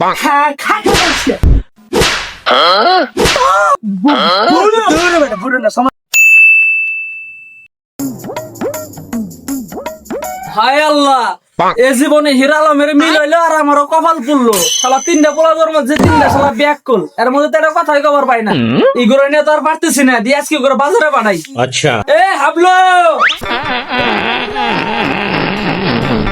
bonk. খাটে বসে হায় আল্লাহ এ জীবনে মিল হইল আর আমারও কপাল পুললো শালা তিনটা পোলা মধ্যে তিনটা শালা ব্যাক কুল এর মধ্যে তো কথাই খবর পাই না। mm-hmm. ইগুলো নিয়ে তো আর পারতেছি না দিয়ে আজকে করে বাজারে বানাই। আচ্ছা। এ হাবলো!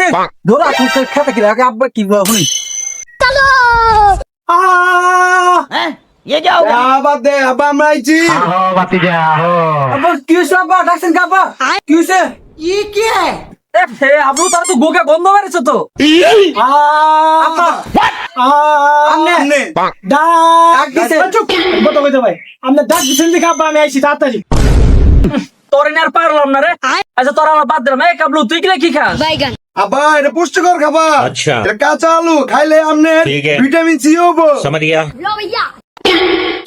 আইতেছি আইতেছি ধরা তুই খেতে কি লাগে আব্বা কি বল শুনি ये क्या होगा আবার দে আব্বা আমরা আইছি আব্বা কি হইছে আব্বা ডাকছেন কা আব্বা কি হইছে ये क्या है এ হে হাবলু তার তো গোকে গন্ধ মেরেছে তো আব্বা আমনে ডাক দিছে চুপ কথা কইতে ভাই আমনে ডাক দিছেন দেখে আব্বা আমি আইছি তাড়াতাড়ি তোর আর পারলাম না রে আচ্ছা তোর আমার বাদ দিলাম এ কাবলু তুই কিলে কি খাস আবা এটা পুষ্টিকর খাবার। আচ্ছা। কাঁচা আলু খাইলে আমনে ভিটামিন সি হব। সামারিয়া।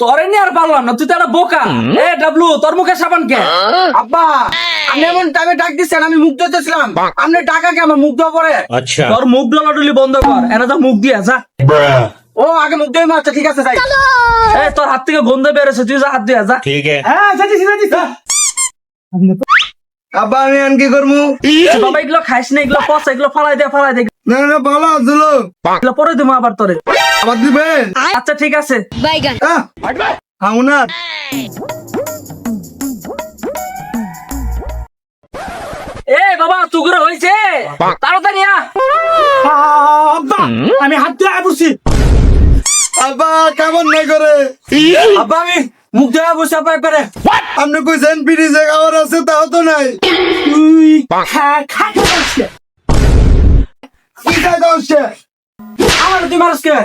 তোরে নিয়ে আর পারলাম না তুই তো একটা বোকা এ ডাবলু তোর মুখে সাবান কে? আব্বা আমি এমন টাইমে ডাক দিচ্ছেন আমি মুখ ধরতেছিলাম আপনি টাকা কে আমার মুখ ধোয়া পরে? আচ্ছা। তোর মুখ ডলাডুলি বন্ধ কর এনে তো মুখ দিয়ে যা। ও আগে মুখ দিয়ে মারছে ঠিক আছে তাই তোর হাত থেকে গন্ধ বেরোছে তুই যা হাত দিয়ে যা। ঠিক আছে। হ্যাঁ যাচ্ছি যাচ্ছি আপনি আব্বা আমি আন কি করব? বাবা এগুলো খাইস না এগুলো পচা এগুলো ফালাই দে ফালাই দে। না না ভালো আসলো এগুলো পরে দেবো আবার তোরে। আবার দিবেন আচ্ছা ঠিক আছে। বাইগান। আহ, খাও না। এ বাবা তুগুরে হয়েছে তাড়াতাড়ি আ। আব্বা আমি হাত ধুয়ে বসছি আব্বা কেমন নাই করে আব্বা আমি মুখ ধুয়ে বসে আব্বা একবারে আপনি কইছেন ফ্রিজে খাবার আছে তাও তো নাই। তুই খা খাইতে হচ্ছে আমার তুই মানুষ কে?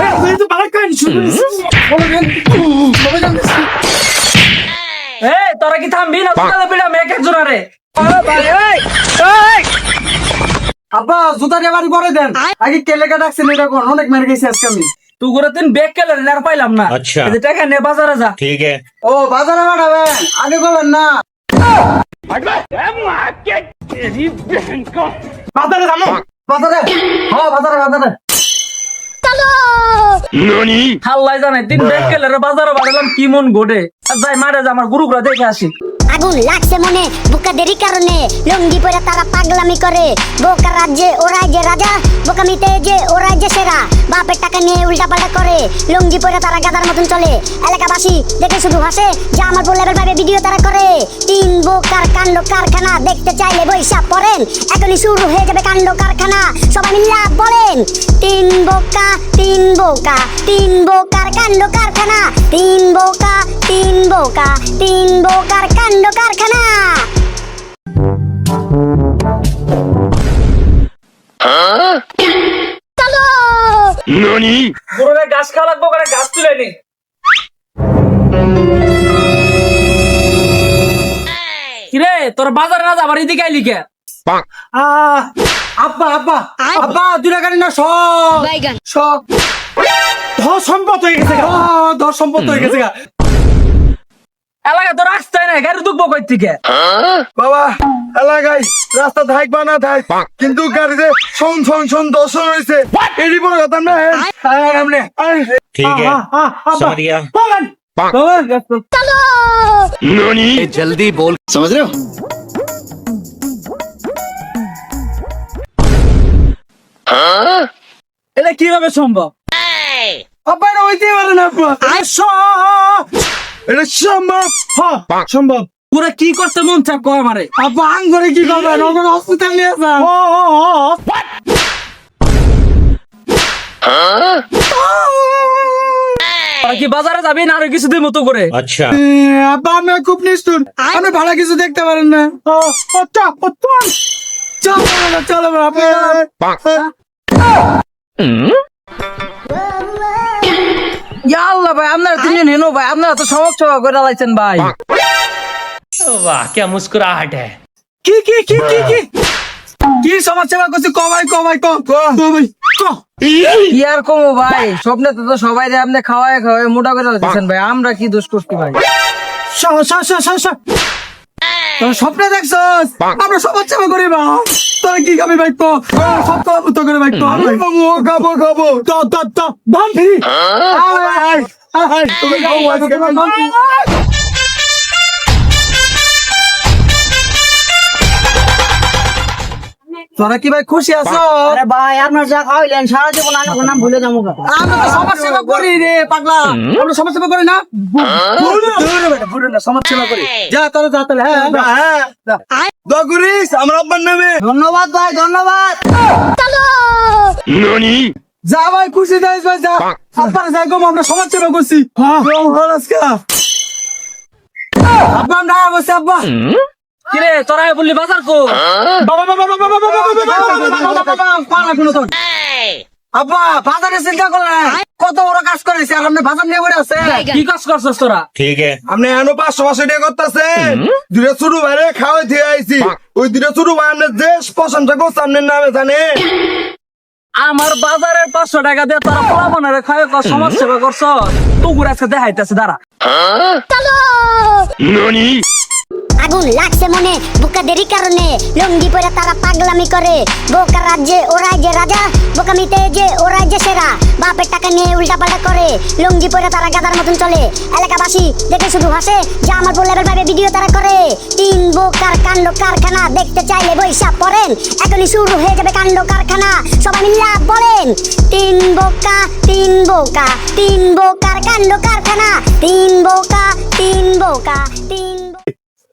এই, তুই তো ভালো কাহিনী শুনছিস। এ তোরা কি থামবি না? তোরা পিড়াম এক একজন আরে। আব্বা জুতা বাড়ি পরে দেন। আগে কেলেকা ডাকছেন এটা কোন? অনেক মেরে গেছি আজকে আমি। আচ্ছা। হাল্লাই জানে তিন ব্যাগ কেলেন বাজারে বাড়ালাম কি মন ঘটে? যাই মারে যা আমার গুরুগুলা দেখে আসি। আগুন লাগছে মনে বোকাদেরই কারণে। লঙ্গি পরে তারা পাগলামি করে। বোকা রাজ্যে ওরাই যে রাজা বোকামিতে বাপের টাকা নিয়ে উল্টা পাল্টা করে লুঙ্গি পরে তারা গাদার মতন চলে। এলাকাবাসী দেখে শুধু হাসে, যা আমার বল পাবে ভিডিও তারা করে। তিন বোকার কাণ্ড কারখানা, দেখতে চাইলে বৈশাখ পড়েন। এখনই শুরু হয়ে যাবে কাণ্ড কারখানা, সবাই মিল্লা বলেন। তিন বোকা তিন বোকা, তিন বোকার কাণ্ড কারখানা, তিন বোকা তিন বোকা, তিন বোকার কাণ্ড কারখানা। চলো গুরুরে গাছ খাওয়া লাগবো করে গাছ তুলে নি। কিরে তোর বাজার না যাবার এদিকে আইলি কে? আব্বা আব্বা আব্বা দুটা গাড়ি না সব সব ধর সম্পদ হয়ে গেছে ধর সম্পদ হয়ে গেছে গা। এলাকা তো রাস্তায় নাই গাড়ি ঢুকবো কই থেকে বাবা এলাকায় রাস্তা থাকবা না থাক কিন্তু গাড়িতে শোন শোন শোন দর্শন হয়েছে এটি বড় কথা না আয়, এমনে। আয়, ठीक है আহ, আহ, আব্বা। समझ गया বলেন। বলেন। চলো जल्दी बोल समझ रहे हो এটা কিভাবে সম্ভব আব্বা এটা হইতেই পারে না আব্বা এটা সম্ভব? হ্যাঁ সম্ভব। ওরা কি করতে মন চাপ কো মারে আব্বা করে কি করবে? নগর ও ও ও। কি বাজারে যাবি না আরও কিছুদিন মতো করে? আচ্ছা। আব্বা আমি খুব নিষ্ঠুর। আপনি ভালো কিছু দেখতে পারেন না। ও চলো চলো আপনি ইয়া আল্লাহ ভাই আপনারা তিনজন হেনো ভাই আপনারা তো সমস্যা করে লাইছেন ভাই वाह क्या मुस्कुराहट है কি কি কি কি কি কি সমস্যা করছি কমাই কমাই কম কমাই কম কি আর কমো ভাই স্বপ্নে তো সবাই রে আপনি খাওয়ায় খাওয়ায় মোটা করে লাইছেন ভাই আমরা কি দোষ করছি ভাই স- স- স- স- স- তোর স্বপ্নে দেখছস আমরা সবার সেবা করি বা তোরা কি খাবি ভাই তো সব তো তো করে ভাই তো খাব খাব খাব তো তো তো ফিরি আয় আয় আয় তুমি খাও আজকে বাম তোরা কি ভাই খুশি আছো? আরে ভাই আপনার যা খাওয়াইলেন সারা জীবন আমি নাম ভুলে যাব আমরা তো সমাজ সেবা করি রে পাগলা। আমরা সমাজ সেবা করি না? সমাজ সেবা করি। যা তাহলে যা তাহলে হ্যাঁ হ্যাঁ। দোয়া করিস আমার আব্বার নামে। ধন্যবাদ ভাই ধন্যবাদ। যা ভাই খুশি যাইস ভাই যা। আপনার যাই গো আমরা সমাজ সেবা করছি। হ্যাঁ। আব্বা আমরা আব্বা। কিরে তোরা বললি বাজার আব্বা বাজারে চিন্তা করে কত বড় কাজ আর আপনি বাজার নিয়ে আছে কি কাজ করছস তোরা ঠিক আছে আপনি পাঁচশো পাঁচশো টাকা করতেছেন দুটো ছোট খাওয়াই দিয়ে ওই দুটো ছোট ভাই দেশ প্রশংসা করছে নামে জানে আমার বাজারের পাঁচশো টাকা দিয়ে তোরা পোলাপনের খায় সমাজ সেবা করছ তুকুর আজকে দেখাইতেছে দাঁড়া আগুন লাগছে মনে, বুকা দেরি কারণে। লুঙ্গি পরে তারা পাগলামি করে। বোকা রাজ্যে ওরাই যে রাজা, বোকামিতে যে ওরাই যে সেরা। বাপের টাকা নিয়ে উল্টা পাল্টা করে, লুঙ্গি পরে তারা গাদার মতন চলে। এলাকাবাসী দেখে শুধু হাসে, যে আমার লেভেল পাবে ভিডিও তারা করে। তিন বোকার কাণ্ড কারখানা, দেখতে চাইলে বৈশাখ পড়েন। এখনই শুরু হয়ে যাবে কাণ্ড কারখানা, সবাই মিল্লা বলেন। তিন বোকা তিন বোকা, তিন বোকার কাণ্ড কারখানা। তিন বোকা তিন বোকা, তিন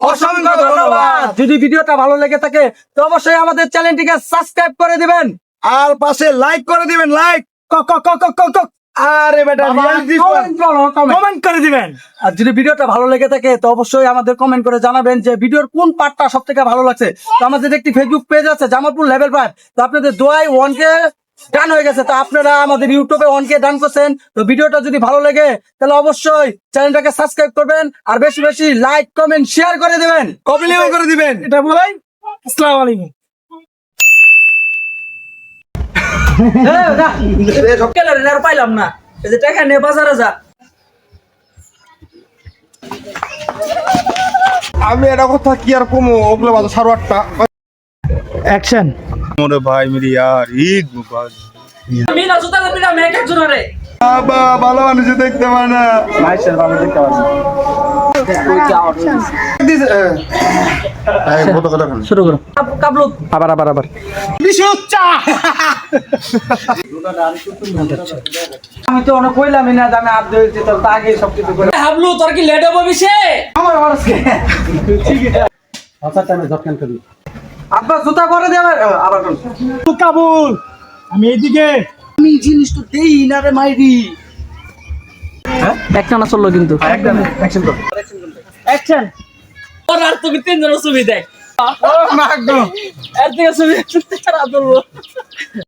অসংখ্য ধন্যবাদ। যদি ভিডিওটা ভালো লেগে থাকে তো অবশ্যই আমাদের চ্যানেলটিকে সাবস্ক্রাইব করে দিবেন। আর পাশে লাইক করে দিবেন লাইক ক ক ক ক ক ক আরে বেটা কমেন্ট করে দিবেন। আর যদি ভিডিওটা ভালো লেগে থাকে তো অবশ্যই আমাদের কমেন্ট করে জানাবেন যে ভিডিওর কোন পার্টটা সব থেকে ভালো লাগছে। তো আমাদের একটি ফেসবুক পেজ আছে জামালপুর লেভেল ফাইভ তো আপনাদের দোয়াই ওয়ান কে ডান হয়ে গেছে। তো আপনারা আমাদের ইউটিউবে ওয়ান কে ডান করছেন। তো ভিডিওটা যদি ভালো লাগে তাহলে অবশ্যই চ্যানেলটাকে সাবস্ক্রাইব করবেন আর বেশি বেশি লাইক কমেন্ট শেয়ার করে দেবেন। লেগে করে দিবেন। এটা বলাই আসসালামু আলাইকুম। আর পাইলাম না। যে টাকা নিয়ে বাজারে যা। আমি এটা কথা কি আর কমো ওগুলো বাজে সাড়ে আটটা। অ্যাকশন মোরে ভাই মেরি ইয়ার ঈদ মুবারক জুতা মিনা মেক একজন রে? বাবা ভালো মানুষ দেখতে পায় না। শুরু করো। কাবলু আবার আবার আবার। আমি তো অনেক কইলামই না আমি তোর আগে সব কিছু করে হাবলু তোর কি লেট হবে বিশে? আমার আচ্ছা করি। আব্বা জুতা পরে দে আবার আবার কাবুল আমি এইদিকে। আমি জিনিস তো দেই না রে মাইরি। একটা না চলল কিন্তু। একদম অ্যাকশন কর অ্যাকশন ওর আর তুমি তিনজন ছবি দেখ। ও মাগো। এর থেকে ছবি আর তুলবো